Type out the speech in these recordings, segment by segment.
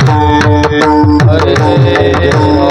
Hare Hare.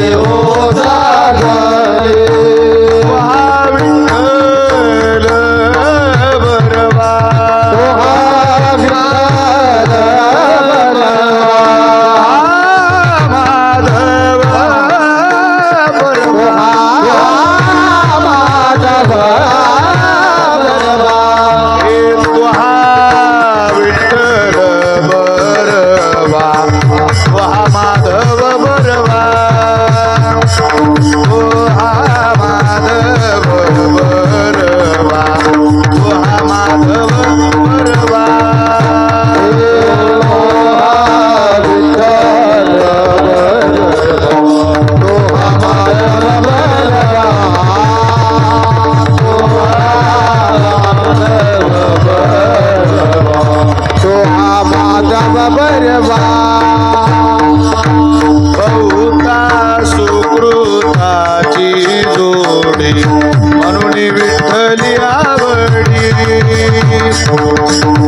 de hoy. Thank you.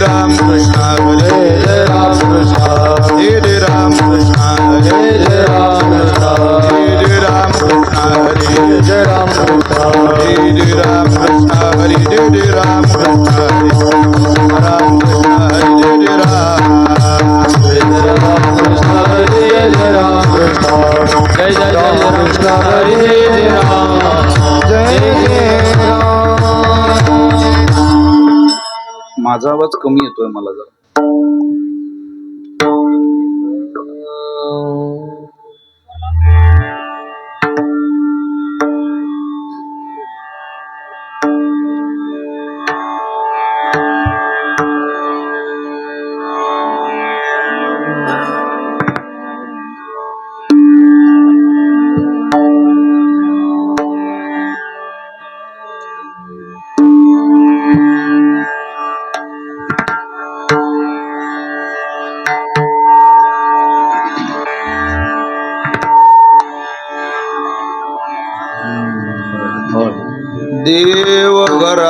Ram Krishna Hare Ram माझा आवाज कमी येतोय मला जरा. ದೇವಗರ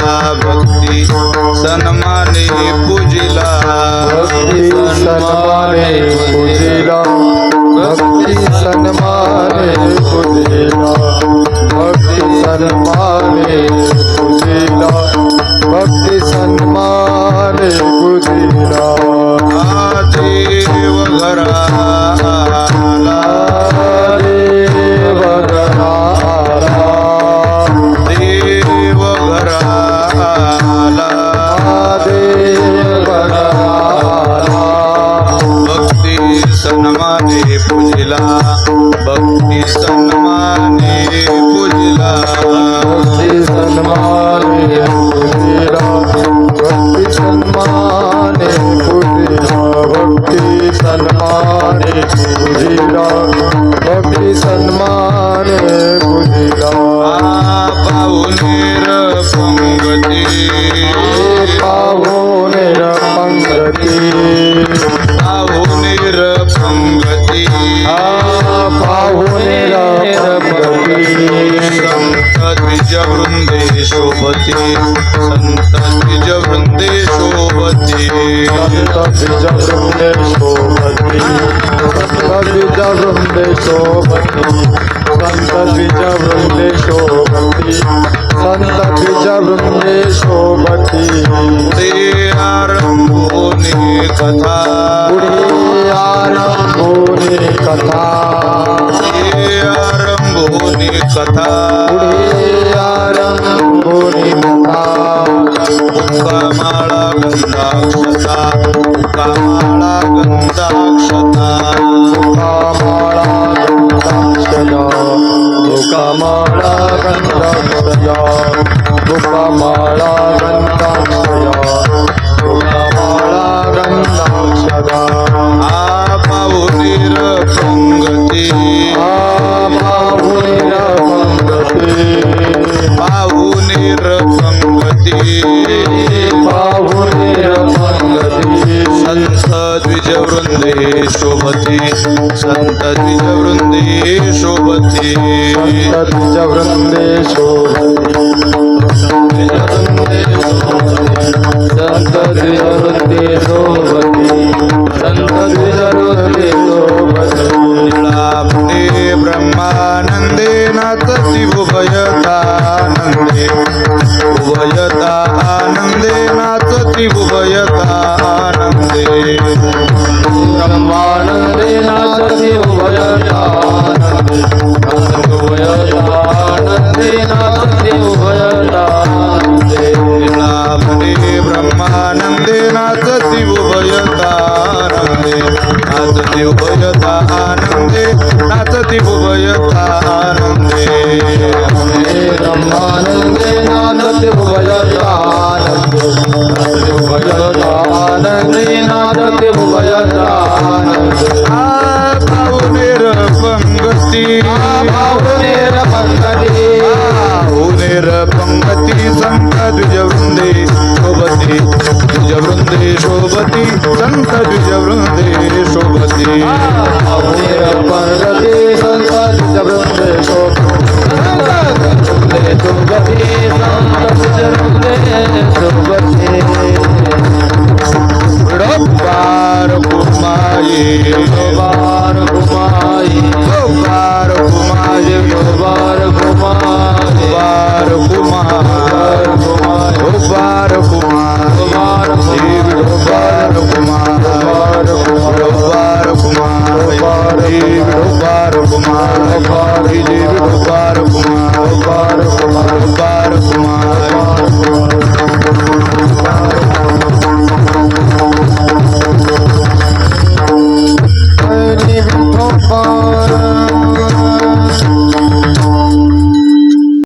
भक्ती। सन्माने पूजिला। भक्ती सन्माने पूजिला। भक्ती सन्माने पूजिला। भक्ती सन्माने पूजिला। भक्ती सन्माने पूजिला। देव घरा। पूजिला भक्ती सन्माने पूजिला भक्ती पूजिला भक्ती सन्माने पूजिला भक्ती सन्माने पूजिला पाहुणेर पंगती। पाहुणे पंगती। पाहुणे पंगती संत द्विज वृंदे शोभती संत द्विज वृंदे शोभती संत बीज वृंदे शोभती संत बीज वृंदे शोभती संत बीज वृंदे शोभती संत बीज वृंदे शोभती पुढे आरंभोनी कथा पुढे आरंभोनी कथा। पुढे आरंभोनी कथा। पुढे आरंभोनी कथा। मुक्कामाळा गंधाक्षता मुक्कामाळा गंधाक्षता বাহুনের সঙ্গতি বাহুনের সঙ্গতি সন্ত দ্বিজ বৃন্দে শোভতি সন্ত দ্বিজ বৃন্দে শোভতি দ্বিজ বৃন্দে শোভতি সন্ত দ্বিজ বৃন্দে শোভতি সন্ত দ্বিজ नाचती उभयतानंदे नाचती उभयतानंदे ब्रह्मानंदे नादते भुवयतानंदे भुवयतानंदे नादते भुवयतानंदे पाहुणेर पंगती भावनेर पंकजे पाहुणेर शोभति संत बीज वृंदे शोभति परगते संत बीज वृंदे शोभति शोभति संत बीज वृंदे शोभति রোবার ঘুমায়ে রোবার ঘুমায়ে রোবার ঘুমায়ে রোবার ঘুমায়ে রোবার ঘুমায়ে